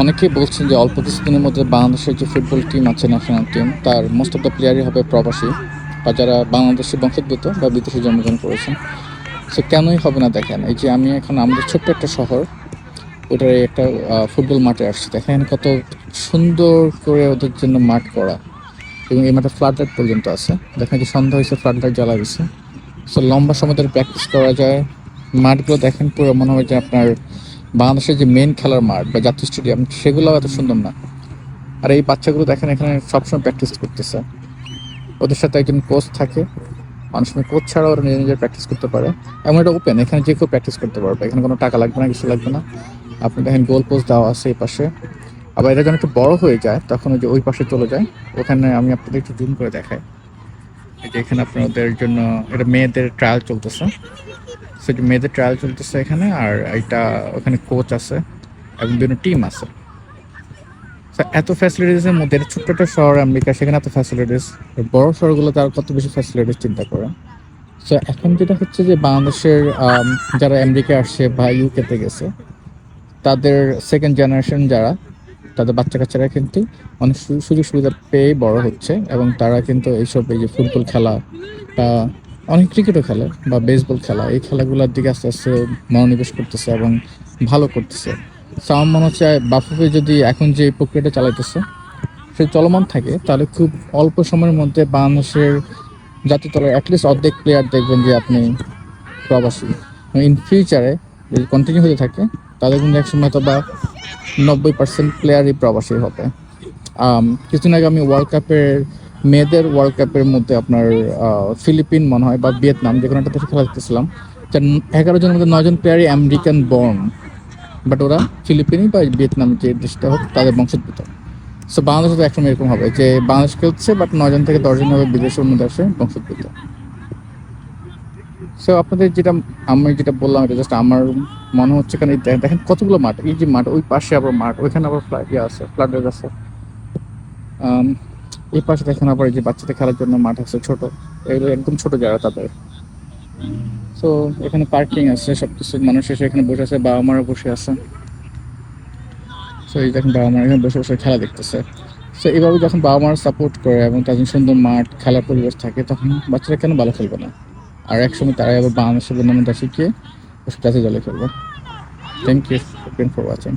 অনেকেই বলছেন যে অল্প কিছুদিনের মধ্যে বাংলাদেশের যে ফুটবল টিম আছে ন্যাশনাল টিম তার মোস্ট অফ দ্য প্লেয়ারই হবে প্রবাসী বা যারা বাংলাদেশি বংশোদ্ভূত বা বিদেশে জন্মগ্রহণ করেছেন। সে কেনই হবে না দেখেন, এই যে আমি এখন আমাদের ছোট্ট একটা শহর, ওটার একটা ফুটবল মাঠে আসছি। দেখেন কত সুন্দর করে ওদের জন্য মাঠ করা। এবং এই মাঠে ফ্লাড লাইট পর্যন্ত আছে। দেখেন যে সন্ধ্যা হয়েছে ফ্লাড লাইট জ্বালা গেছে সো লম্বা সময় ধরে প্র্যাকটিস করা যায়। মাঠগুলো দেখেন পুরো মনে হয় যে আপনার বাংলাদেশের যে মেন খেলার মাঠ বা জাতীয় স্টেডিয়াম সেগুলো এত সুন্দর না। আর এই বাচ্চাগুলো দেখেন, এখানে সবসময় প্র্যাকটিস করতেছে। ওদের সাথে একজন কোচ থাকে। অনেক সময় কোচ ছাড়াও ওরা নিজে নিজে প্র্যাকটিস করতে পারে। এমন এটা ওপেন এখানে যে কেউ প্র্যাকটিস করতে পারবে। এখানে কোনো টাকা লাগবে না, কিছু লাগবে না। আপনি দেখেন গোল পোস্ট দেওয়া আছে এই পাশে। আবার এটা যখন একটু বড় হয়ে যায়, তখন ওই যে ওই পাশে চলে যায়। ওখানে আমি আপনাদের একটু জুম করে দেখাই। এখানে আপনাদের জন্য এটা মেয়েদের ট্রায়াল চলতেছে। সো মেয়েদের ট্রায়াল চলতেছে এখানে, আর এটা ওখানে কোচ আছে এবং বিভিন্ন টিম আছে। এত ফ্যাসিলিটিসের মধ্যে, এটা ছোট্ট একটা শহর আমেরিকা, সেখানে এত ফ্যাসিলিটিস বড় শহরগুলোতে আর কত বেশি ফ্যাসিলিটিস চিন্তা করে। সো এখন যেটা হচ্ছে যে বাংলাদেশের যারা আমেরিকা আসছে বা ইউকেতে গেছে, তাদের সেকেন্ড জেনারেশন যারা তাদের বাচ্চা কাচ্চারা কিন্তু অনেক সু- সুযোগ সুবিধা পেয়ে বড় হচ্ছে এবং তারা কিন্তু এইসব এই যে ফুটবল খেলা বা অনেক ক্রিকেটও খেলে বা বেসবল খেলা এই খেলাগুলোর দিকে আস্তে আস্তে মনোনিবেশ করতেছে এবং ভালো করতেছে। So, আমার মনে হচ্ছে বাফুফে যদি এখন যে প্রক্রিয়াটা চালাইতেছে সে চলমান থাকে তাহলে খুব অল্প সময়ের মধ্যে বাংলাদেশের জাতীয় দলের অ্যাটলিস্ট অর্ধেক প্লেয়ার দেখবেন যে আপনি প্রবাসী। ইন ফিউচারে যদি কন্টিনিউ হতে থাকে তাদের কিন্তু একসময় হয়তো বা নব্বই পার্সেন্ট প্লেয়ারই প্রবাসী হবে। কিছুদিন আগে আমি ওয়ার্ল্ড কাপের মেয়েদের ওয়ার্ল্ড কাপের মধ্যে আপনার ফিলিপিন মনে হয় বা ভিয়েতনাম যে কোনো একটা দেশে খেলা দেখতেছিলাম। এগারো জনের মধ্যে নয়জন প্লেয়ারই আমেরিকান বর্ন বাট ওরা ফিলিপিনি বা ভিয়েতনাম যে দেশটা হোক, তাদের বংশোদ্ভূত সো বাংলাদেশে তো একসময় এরকম হবে যে বাংলাদেশ খেলছে বাট নয়জন থেকে দশজন হবে বিদেশের অন্য দেশে বংশোদ্ভূত সো আপনাদের যেটা, আমি যেটা বললাম, এটা জাস্ট আমার মনে হচ্ছে, কারণ দেখেন কতগুলো মাঠ। এই যে মাঠ, ওই পাশে আবার মাঠ, ওইখানে আবার ফ্ল্যাট ইয়ে আছে ফ্ল্যাটের আছে। এই পাশে দেখেন আবার এই যে বাচ্চাদের খেলার জন্য মাঠ আছে ছোট। এগুলো একদম ছোট জায়গা তাদের। তো এখানে পার্কিং আছে সব কিছু মানুষ এসে এখানে বসে আছে, বাবা মারা বসে আছে। তো এই দেখেন বাবা মারা এখানে বসে বসে খেলা দেখতেছে। তো এভাবে যখন বাবা মার সাপোর্ট করে এবং তাদের সুন্দর মাঠ, খেলার পরিবেশ থাকে, তখন বাচ্চারা কেন ভালো খেলবে না? আর একসময় তারাই আবার বাংলাদেশের অন্যান্য দেশে গিয়ে ওসব কাছে জলে খেলবে। Thank you for watching